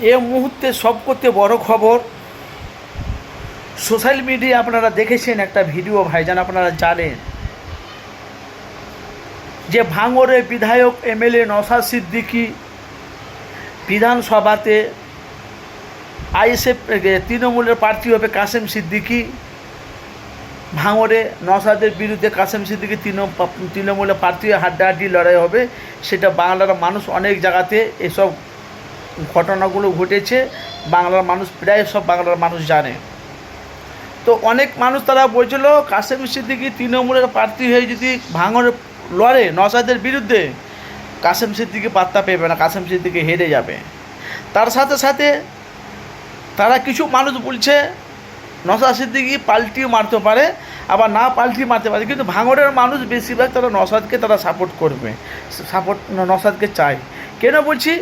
এ মুহূর্তে সব করতে বড় খবর, সোশ্যাল মিডিয়া আপনারা দেখেছেন একটা ভিডিও, ভাইজান, আপনারা জানেন। যে ভাঙরে বিধায়ক এমএলএ নসাদ সিদ্দিকি বিধানসভাতে আইএসএফ তৃণমূলের প্রার্থী হবে কাসেম সিদ্দিকি। ভাঙরে নসাদের বিরুদ্ধে কাসেম সিদ্দিকী তৃণ- তৃণমূলের প্রার্থী হাড্ডাহাড্ডি লড়াই হবে। সেটা বাংলার মানুষ অনেক জায়গাতে এসব ঘটনাগুলো ঘটেছে, বাংলার মানুষ, প্রায় সব বাংলার মানুষ জানে। তো অনেক মানুষ তারা বলছিল, কাশেম সিদ্দিকী তৃণমূলের প্রার্থী হয়ে যদি ভাঙড়ে লড়ে নসাদের বিরুদ্ধে, কাশেম সিদ্দিকি পাত্তা পেবে না, কাশেম সিদ্দিকি হেরে যাবে। তার সাথে সাথে তারা কিছু মানুষ বলছে নসা সিদ্দিকি পাল্টিও মারতে পারে, আবার না পাল্টি মারতে পারে, কিন্তু ভাঙড়ের মানুষ বেশিরভাগ তারা নসাদকে তারা সাপোর্ট করবে সাপোর্ট নসাদকে চায়। কেন বলছি?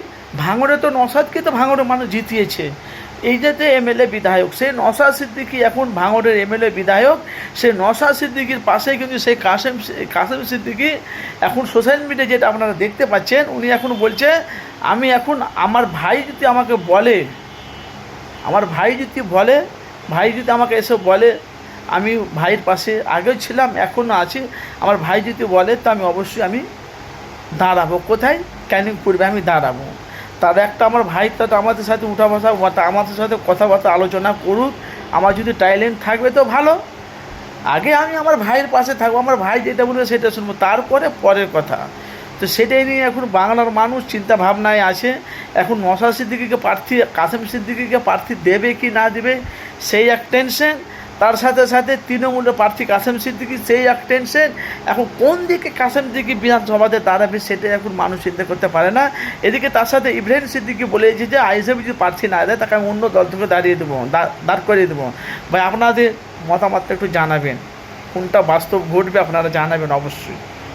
ভাঙড়ে তো নসাদকে তো ভাঙড়ের মানুষ জিতিয়েছে। এই যে যে এমএলএ বিধায়ক সেই নসা সিদ্দিকি এখন ভাঙড়ের এমএলএ বিধায়ক সেই নসা সিদ্দিকির পাশে কিন্তু সেই কাসেম কাসেম সিদ্দিকি এখন সোশ্যাল মিডিয়া যেটা আপনারা দেখতে পাচ্ছেন, উনি এখন বলছে, আমি এখন আমার ভাই যদি আমাকে বলে, আমার ভাই যদি বলে, ভাই যদি আমাকে এসে বলে, আমি ভাইয়ের পাশে আগেও ছিলাম, এখনও আছি, আমার ভাই যদি বলে, তো আমি অবশ্যই আমি দাঁড়াবো। কোথায়? ক্যানিং পূর্বে আমি দাঁড়াবো। তার একটা আমার ভাই, তো আমাদের সাথে উঠা বসা কথা- আমাদের সাথে কথাবার্তা আলোচনা করুক, আমার যদি টাইলেন্ট থাকবে তো ভালো। আগে আমি আমার ভাইয়ের পাশে থাকব, আমার ভাই যেটা বলবে সেটা শুনব, তারপরে পরের কথা। তো সেটাই নিয়ে এখন বাংলার মানুষ চিন্তা ভাবনায় আছে, এখন নশা সিদ্দিকিকে প্রার্থী, কাসেম সিদ্দিকিকে প্রার্থী দেবে কি না দেবে, সেই এক টেনশন তার সাথে সাথে তৃণমূলের প্রার্থী কাসেম সিদ্দিকি সেই এক টেনশন এখন কোন দিকে কাসেম সিদ্দিকি বিধানসভাতে দাঁড়াবে সেটাই এখন মানুষ চিন্তা করতে পারে না। এদিকে তার সাথে ইব্রাহিম সিদ্দিকি বলেছে যে আইএসএফ যদি প্রার্থী না দেয়, তাকে আমি অন্য দল থেকে দাঁড়িয়ে দেবো দাঁড় করিয়ে দেবো। ভাই, আপনাদের মতামতটা একটু জানাবেন। কোনটা বাস্তব ঘটবে আপনারা জানাবেন অবশ্যই।